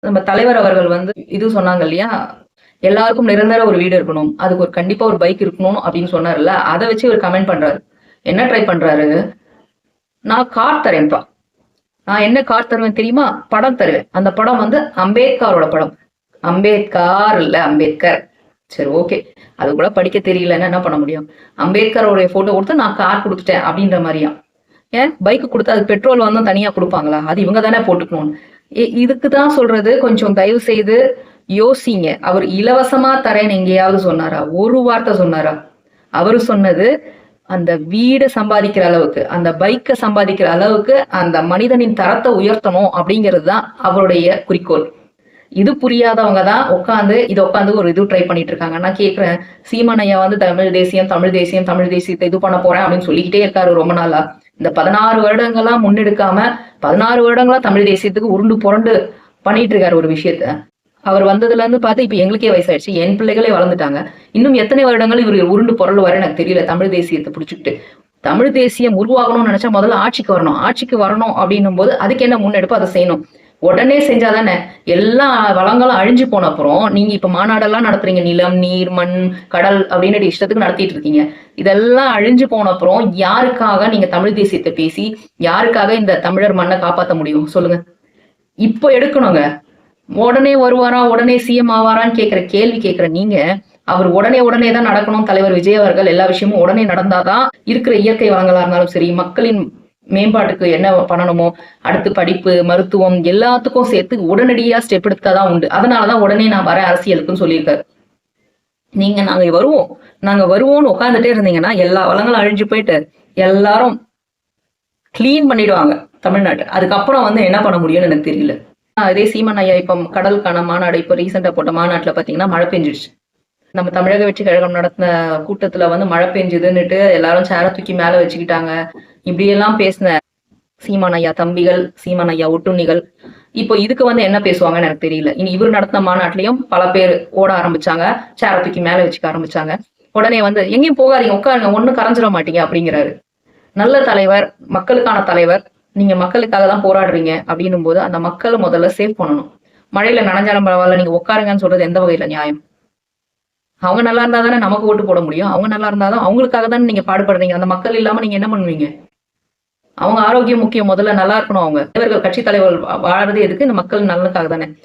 நம்ம தலைவர் அவர்கள் வந்து இது சொன்னாங்க இல்லையா? எல்லாருக்கும் நிரந்தர ஒரு வீடு இருக்கணும். அதுக்கு ஒரு கண்டிப்பா ஒரு பைக் இருக்கணும் அப்படின்னு சொன்னார்ல. அதை வச்சு இவர் கமெண்ட் பண்றாரு. என்ன ட்ரை பண்றாரு? நான் கார் தரேன்ப்பா. நான் என்ன கார் தருவேன் தெரியுமா? படம் தருவேன். அந்த படம் வந்து அம்பேத்கரோட படம். அம்பேத்கர் இல்ல அம்பேத்கர். சரி ஓகே அது கூட படிக்க தெரியலன்னா என்ன பண்ண முடியும்? அம்பேத்கரோடைய போட்டோ கொடுத்து நான் கார் கொடுத்துட்டேன் அப்படின்ற மாதிரியா? ஏன்? பைக் கொடுத்து அது பெட்ரோல் வந்து தனியா கொடுப்பாங்களா? அது இவங்க தானே போட்டுக்கணும். இதுக்கு தான் சொல்றது. கொஞ்சம் தயவு செய்து யோசிங்க. அவர் இலவசமா தரேன்னு எங்கேயாவது சொன்னாரா? ஒரு வார்த்தை சொன்னாரா? அவர் சொன்னது அந்த வீடை சம்பாதிக்கிற அளவுக்கு அந்த பைக்கை சம்பாதிக்கிற அளவுக்கு அந்த மனிதனின் தரத்தை உயர்த்தணும் அப்படிங்கிறது தான் அவருடைய குறிக்கோள். இது புரியாதவங்க தான் உட்காந்து இதை உட்காந்து ஒரு இது ட்ரை பண்ணிட்டு இருக்காங்க. நான் கேட்கிறேன் சீமானையா வந்து தமிழ் தேசியம் தமிழ் தேசியம் தமிழ் தேசியத்தை இது பண்ண போறேன் அப்படின்னு சொல்லிக்கிட்டே இருக்காரு ரொம்ப நாளா. இந்த பதினாறு வருடங்களா முன்னெடுக்காம பதினாறு வருடங்களா தமிழ் தேசியத்துக்கு உருண்டு புரண்டு பண்ணிட்டு இருக்காரு ஒரு விஷயத்த. அவர் வந்ததுல இருந்து பார்த்து இப்ப எங்களுக்கே வயசாயிடுச்சு. என் பிள்ளைகளே வளர்ந்துட்டாங்க. இன்னும் எத்தனை வருடங்கள் இவர் உருண்டு புரண்டு வர எனக்கு தெரியல. தமிழ் தேசியத்தை பிடிச்சிக்கிட்டு. தமிழ் தேசியம் உருவாகணும்னு நினைச்சா முதல்ல ஆட்சிக்கு வரணும். ஆட்சிக்கு வரணும் அப்படின்னும் போது அதுக்கு என்ன முன்னெடுப்பு அதை செய்யணும். உடனே செஞ்சாதானே? எல்லா வளங்களும் அழிஞ்சு போன அப்புறம் நீங்க இப்ப மாநாடெல்லாம் நடத்துறீங்க நிலம் நீர் மண் கடல் அப்படின்னு இஷ்டத்துக்கு நடத்திட்டு இருக்கீங்க. இதெல்லாம் அழிஞ்சு போன அப்புறம் யாருக்காக நீங்க தமிழ் தேசியத்தை பேசி யாருக்காக இந்த தமிழர் மண்ணை காப்பாற்ற முடியும்? சொல்லுங்க. இப்போ எடுக்கணுங்க. உடனே வருவாரா உடனே சிஎம் ஆவாரான்னு கேட்குற கேள்வி கேட்குற நீங்க அவர் உடனே உடனே தான் நடக்கணும். தலைவர் விஜய் அவர்கள் எல்லா விஷயமும் உடனே நடந்தாதான் இருக்கிற இயற்கை வளங்களா இருந்தாலும் சரி மக்களின் மேம்பாட்டுக்கு என்ன பண்ணணுமோ அடுத்து படிப்பு மருத்துவம் எல்லாத்துக்கும் சேர்த்து உடனடியாக ஸ்டெப் எடுத்தாதான் உண்டு. அதனாலதான் உடனே நான் வர அரசியலுக்குன்னு சொல்லியிருக்காரு. நீங்க நாங்க வருவோம். நாங்க வருவோம்னு உட்காந்துட்டே இருந்தீங்கன்னா எல்லா வளங்களும் அழிஞ்சு போயிட்டு எல்லாரும் க்ளீன் பண்ணிடுவாங்க தமிழ்நாட்டு. அதுக்கப்புறம் வந்து என்ன பண்ண முடியும்னு எனக்கு தெரியல. ஆஹ் சீமன் ஐயா இப்போ கடலுக்கான மாநாடு இப்போ ரீசெண்டா போட்ட மாநாட்டுல பாத்தீங்கன்னா மழை பெஞ்சிடுச்சு நம்ம தமிழக வெற்றி கழகம் நடத்தின கூட்டத்துல வந்து மழை பெஞ்சுதுன்னுட்டு எல்லாரும் சேர தூக்கி மேல வச்சுக்கிட்டாங்க. இப்படியெல்லாம் பேசின சீமான் ஐயா தம்பிகள் சீமான் ஐயா ஒட்டுண்ணிகள் இப்போ இதுக்கு வந்து என்ன பேசுவாங்கன்னு எனக்கு தெரியல. இனி இவர் நடத்தின மாநாட்டிலையும் பல பேர் ஓட ஆரம்பிச்சாங்க சேர தூக்கி மேல வச்சுக்க ஆரம்பிச்சாங்க. உடனே வந்து எங்கேயும் போகாதீங்க உட்காருங்க ஒண்ணும் கரைஞ்சிட மாட்டீங்க அப்படிங்கிறாரு. நல்ல தலைவர் மக்களுக்கான தலைவர் நீங்க மக்களுக்காக தான் போராடுறீங்க அப்படின்னும் போது அந்த மக்களை முதல்ல சேவ் பண்ணணும். மழையில நனைஞ்சாலும் பரவாயில்ல நீங்க உட்காருங்கன்னு சொல்றது எந்த வகையில நியாயம்? அவங்க நல்லா இருந்தா தானே நமக்கு ஓட்டு போட முடியும்? அவங்க நல்லா இருந்தாதான் அவங்களுக்காக தானே நீங்க பாடுபடுறீங்க? அந்த மக்கள் இல்லாம நீங்க என்ன பண்ணுவீங்க? அவங்க ஆரோக்கியம் முக்கியம். முதல்ல நல்லா இருக்கணும் அவங்க. தலைவர்கள் கட்சி தலைவர்கள் வாழறது எதுக்கு? இந்த மக்கள் நலனுக்காக தானே.